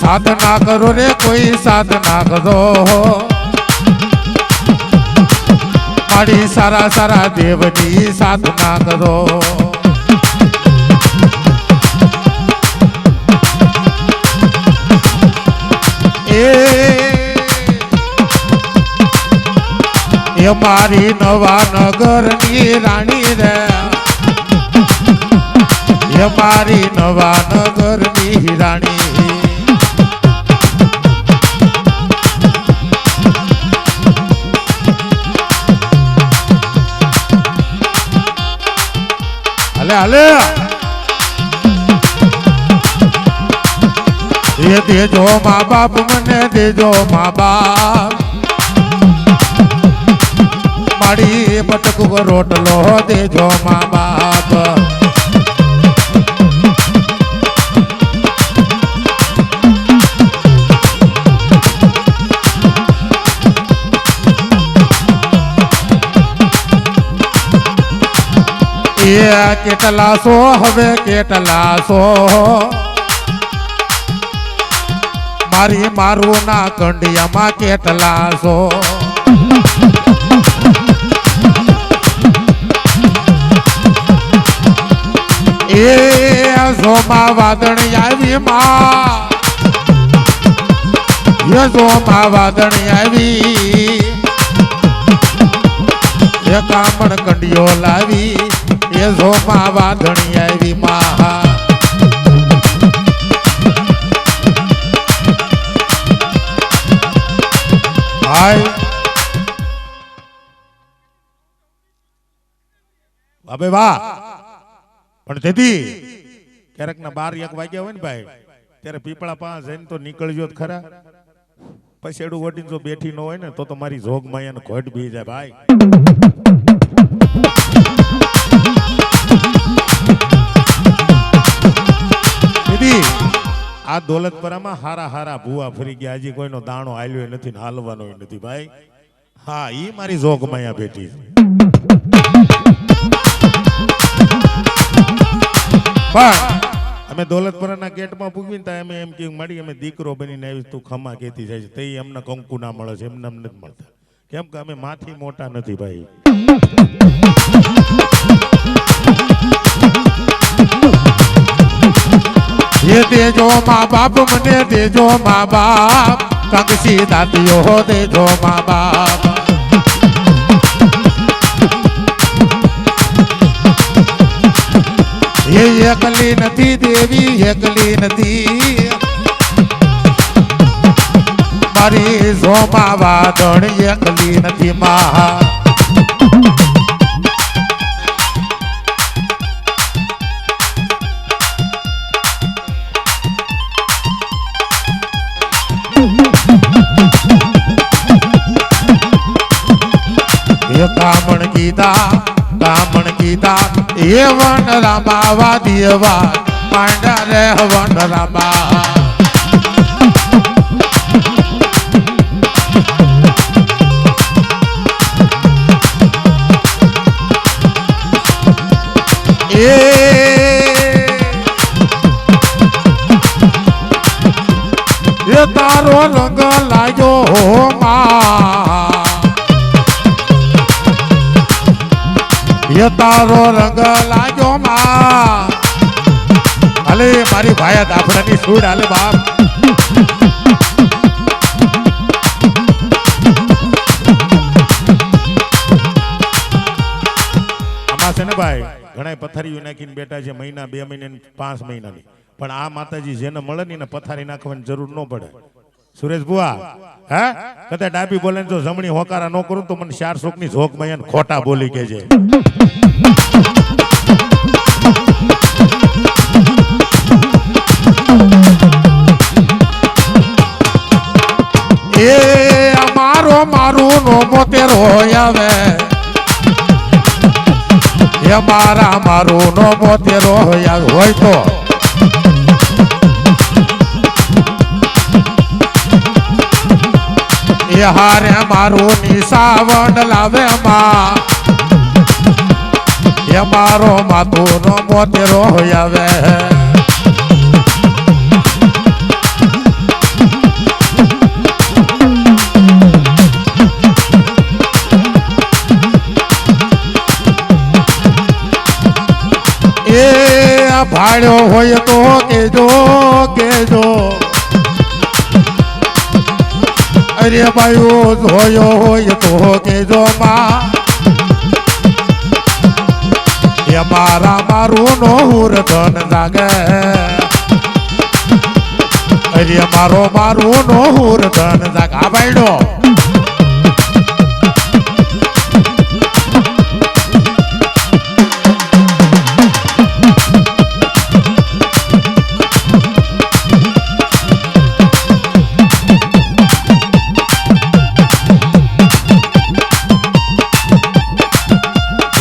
સાધના કરો રે, કોઈ સાધના કરો. મારી સારા સારા દેવની સાધના કરો. એ મારી નવા નગરની રાણી રે. એ મારી નવા નગરની રાણી હાલે એ દેજો મા બાપ મને દેજો મા બાપ. મારી પટકું રોટલો દેજો મા બાપ. કેટલા સો હવે કેટલા સો મારી મારું ના કંડિયામાં કેટલા સો એ સોમા વાદણી આવી માં. સોમા વાદણી આવી. કામણ કંડિયો લાવી. એ સોમા વાદણી આવી માં પણ તેથી ક્યારેક ના બાર એક વાગ્યા હોય ને ભાઈ, ત્યારે પીપળા પાસે જઈને તો નીકળજો જ ખરા. પછી એડું વટીને જો બેઠી ન હોય ને, તો મારી જોગ માયાને ઘોટ બી જાય ભાઈ. આ દોલતપરામાં હારા હારા ભૂવા ફરી ગયા. હજી કોઈનો દાણો હાલ્યો નથી ને હાલવાનો નથી ભાઈ. હા એ મારી જોગ માયા બેઠી અમે દોલતપરાના ગેટમાં પૂગવીને ત્યાં અમે એમ કે મળી અમે દીકરો બનીને આવી તું ખમા કેતી જાય છે. તે અમને કંકુ ના મળે છે, એમને અમને નથી મળતા. કેમ કે અમે માથી મોટા નથી ભાઈ. એ દેજો મા બાપ, મને દેજો મા બાપ. કંકસી દાદીઓ દેજો મા બાપ. એ એકલી નથી દેવી, એકલી નથી. મારી સોમા વાદળ એકલી નથી મા. એ કામણ ગીતા કામણ ગીતા, એ વન રામાવા દેવા પાંડા રે વન રામા. એ તારો રંગ લાગ્યો માં. એ તારો રંગ લાગ્યો માં હાલે, મારી ભાયા દાફડાની સૂડ, હાલે બાપ. ભાઈ ઘણા પથારીઓ નાખીને બેઠા છે, મહિના, બે મહિને પાંચ મહિનાની. પણ આ માતાજી જેને મળે ને એને પથારી નાખવાની જરૂર ન પડે. સુરેશ બુઆ, હે? કદાચ ડાબી બોલે જો જમણી હોકારા ન કરું તો મને ચાર સુખની ઝોકમાં ખોટા બોલી કે છે એ મારો મારું નો હોય આવે. એ મારા મારું નો મોતેરો આવે. હોય તો હારે મારું નિશાવણ લાવે માં. એ મારો માતુરો મોતેરો આવે. એ ભાડ્યો હોય તો કેજો કેજો. અરે ભાઈઓ, જોયો હોય તો કેજો માં એ મારા મારું નો હુર ધન જાગે. અરે મારો મારું નો હુર ધન જાગ. આ ભાઈડો.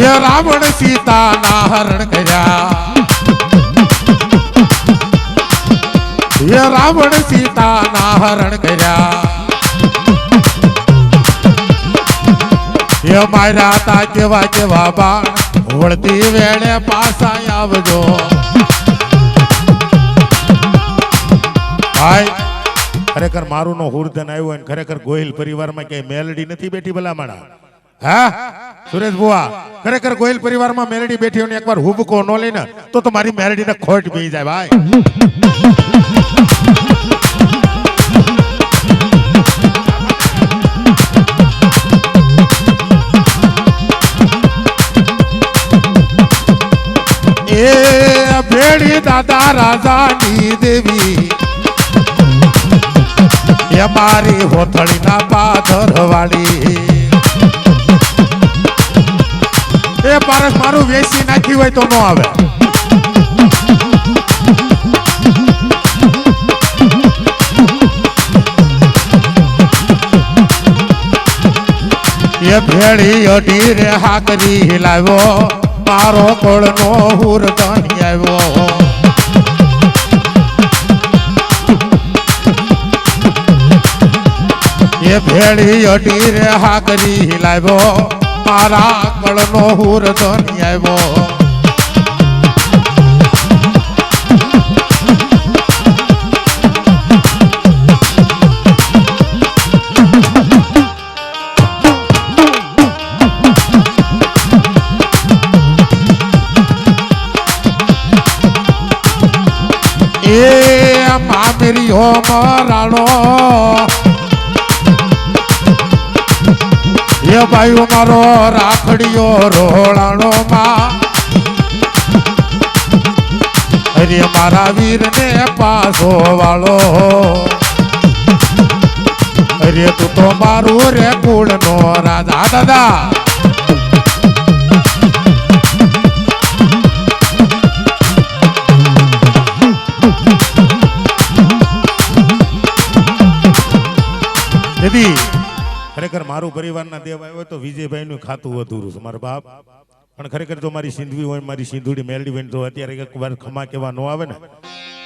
એ રાવણ સીતા ના હરણ કર્યા. હે રાવણ સીતા ના હરણ કર્યા. હે માર્યા તા કેવા કેવા બાણ, વળતી વેળે પાછા આવજો. ભાઈ ખરેખર મારું નો હુર્દન આવ્યો ખરેખર ગોહિલ પરિવારમાં ક્યાંય મેલડી નથી બેઠી ભલામણા. હા? સુરેશ બુઆ ખરેખર ગોહિલ પરિવારમાં મેલડી બેઠી હોય એકવાર હુબકો ન લઈને તો તમારી મેલડીને ખોટ પી જાય ભાઈ. ભેડી દાદા રાજાની દેવી, એ મારી હોથળીના પાથર એ પારસ મારું વેચી નાખ્યું હોય તો ન આવે. એ ભેળી અઢી રે હાકરી હિલાવ્યો, મારો કોળનો હુર ધણી આવ્યો. એ ભેળી અઢી રે હાકરી લાવ્યો મારા ગળનો હુર ધણી આવ્યો ભાઈ મારો રાખડીઓ રોળાણો માં. અરે મારા વીર ને પાસો વાળો. અરે તું તો મારું રે કુળ નો રાધા દાદા. દીદી. ખરેખર મારું પરિવારના દેવ આવ્યો તો વિજયભાઈનું ખાતું અધૂરું છે. મારા બાપ. પણ ખરેખર જો મારી સિંધવી હોય, મારી સિંધુડી મેલડી બેન ને જો અત્યારે એક વાર ખમા કેવા ન આવે ને,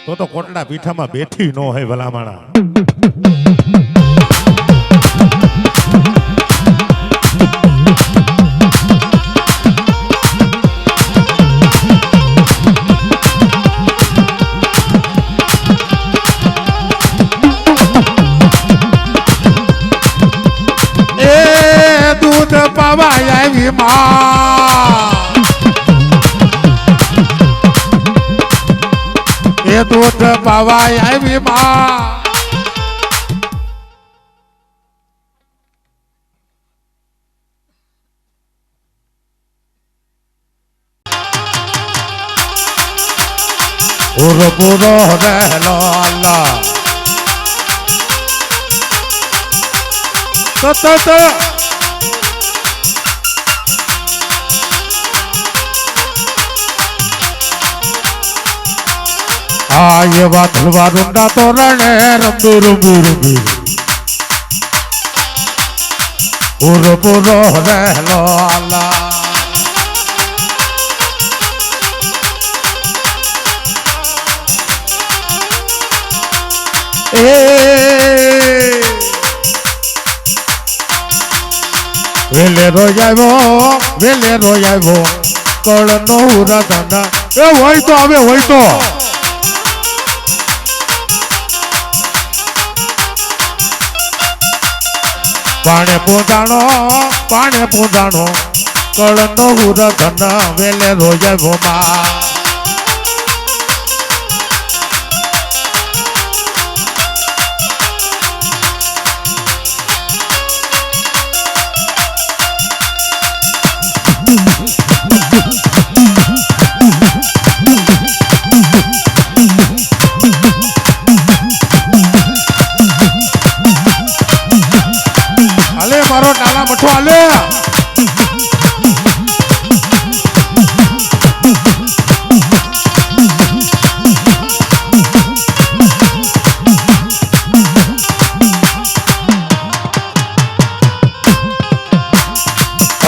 તો તો કોટડા પીઠામાં બેઠી ન હોય ભલામાણા. પવાય આવી માં એ દૂધ પવાય આવી માં પૂરો પૂરો રહેલો અલ્લાહ સતત આ એવા ધલવા રૂંડા તોરણે રંબુ રંબુ રંબુ પૂરો પૂરો રહેલો આલા એ વેલે રોજાવ્યો વેલે રોજાવ્યો કળ નો ઉરાધના એ હોય તો હવે હોય તો પાણે પૂંજાણો પાણે પૂંજાણો. કળ નો ઉરાધના વેલે চলে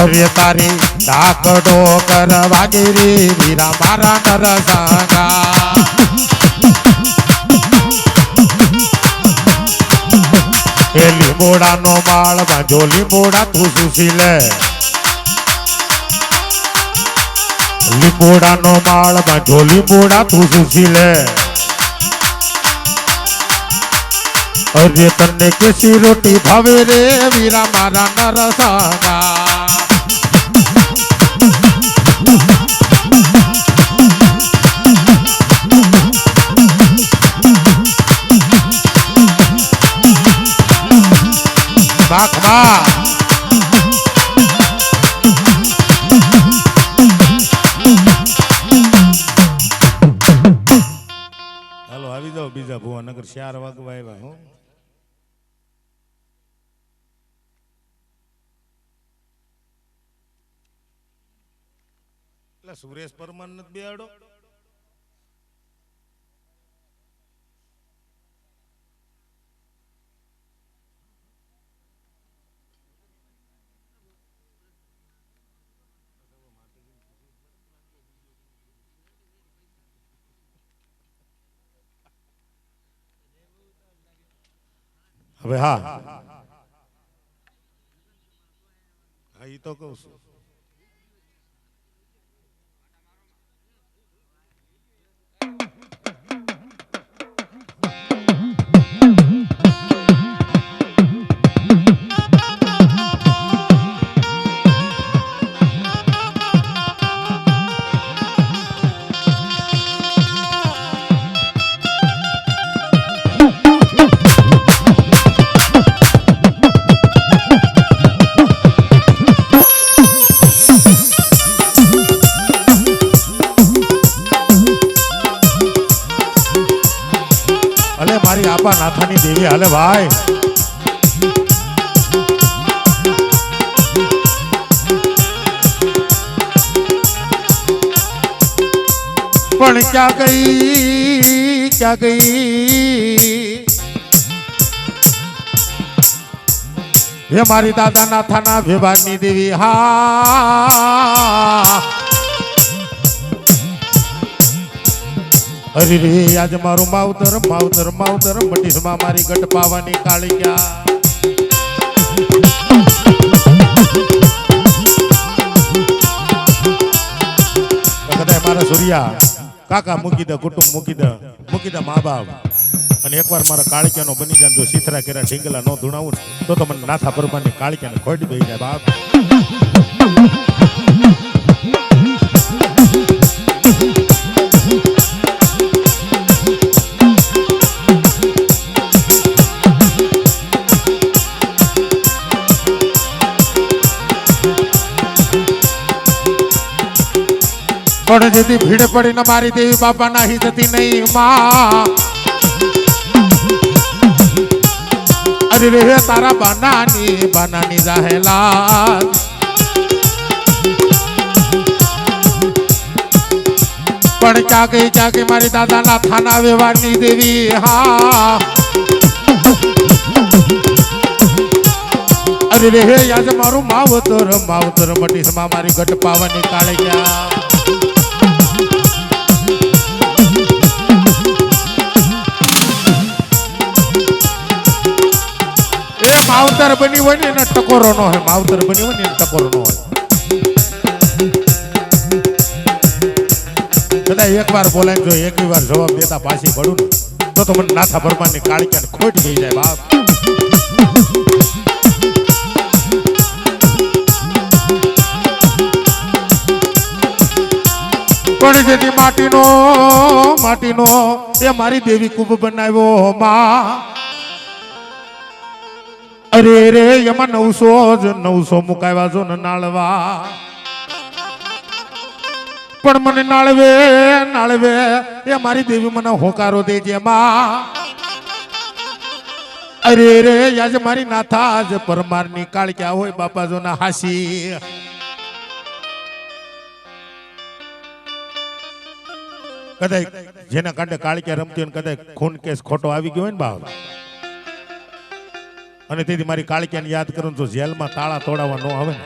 अरे तारी डाकडो कर वागिरी वीरा मारा नर सांगा એ લીંબોડાનો માળ બાંધો લીંબોડા તું સુસી લે. લીંબોડાનો માળ બાંધો લીંબોડા તું સુસી લે. અરે તને કેસી રોટી ભાવે રે, વીરા મારા નરસંગા બાકમાં હાલો આવી જાઓ બીજા ભુવા નગર ચાર વાગવા આવ્યા હું એટલે સુરેશ પરમાર નથી બેહાડો હવે હા. હા એ તો કહું છું. નાથાની દેવી હાલે ભાઈ પણ ક્યાં ગઈ ક્યાં ગઈ હે મારી દાદા નાથાના વ્યવહારની દેવી હા હરી રે આજ મારું માવતર માવતર માવતર મટીસમાં મારી ગટ પાવાની કાળી ક્યાં મારા સૂર્યા, કાકા મૂકી દે, કુટુંબ મૂકી દે મૂકી દે મા બાપ. અને એકવાર મારા કાળિયાનો બની જાય તો સીથરા કેરા ઢીંગલા ન ધૂણાવું તો તો મને નાથા પરમાની કાળિયાને ખોટી દઈ જાય બાપ. પણ જેથી ભીડ પડીને મારી દેવી બાપા નાહી જતી નહીં માં અરે રે તારા બાનાની બાનાની જાહેલા પણ ક્યાં ગઈ ક્યાં ગઈ મારી દાદાના થાના વ્યવહારની દેવી, હા. અરે રે યાદ મારું માવતર માવતર મટીસમાં મારી ઘટ પાવાની કાળે ગયા. માવતર બની હોય ને એને ટકોરો નો હોય, માવતર બની હોય ને એને ટકોરો નો હોય. બધા એક વાર બોલાય જો, એક વાર જવાબ દેતા પાછી પડું ને, તો તો મને નાથા ભરવાની કાળિયાને ખોટ થઈ જાય બાપ. માટીનો માટીનો, એ મારી દેવી કુંભ બનાવ્યો માં. અરે રે, એમાં નવસો જ, નવસો મુકાવ્યા છો ને નાળવા. પણ મને નાળવે નાળવે, એ મારી દેવી મને હોકારો દેજે માં. અરે રે યાજ મારી નાથા આજ પરમારની કાળક્યા હોય બાપા જો ના હાસી. કદાચ જેના કાંડે કાળક્યા રમતી હોય કદાચ ખૂન કેસ ખોટો આવી ગયો હોય ને બાવ અને તેથી મારી કાળક્યાને યાદ કરું તો જેલમાં તાળા તોડાવવા ન આવે ને.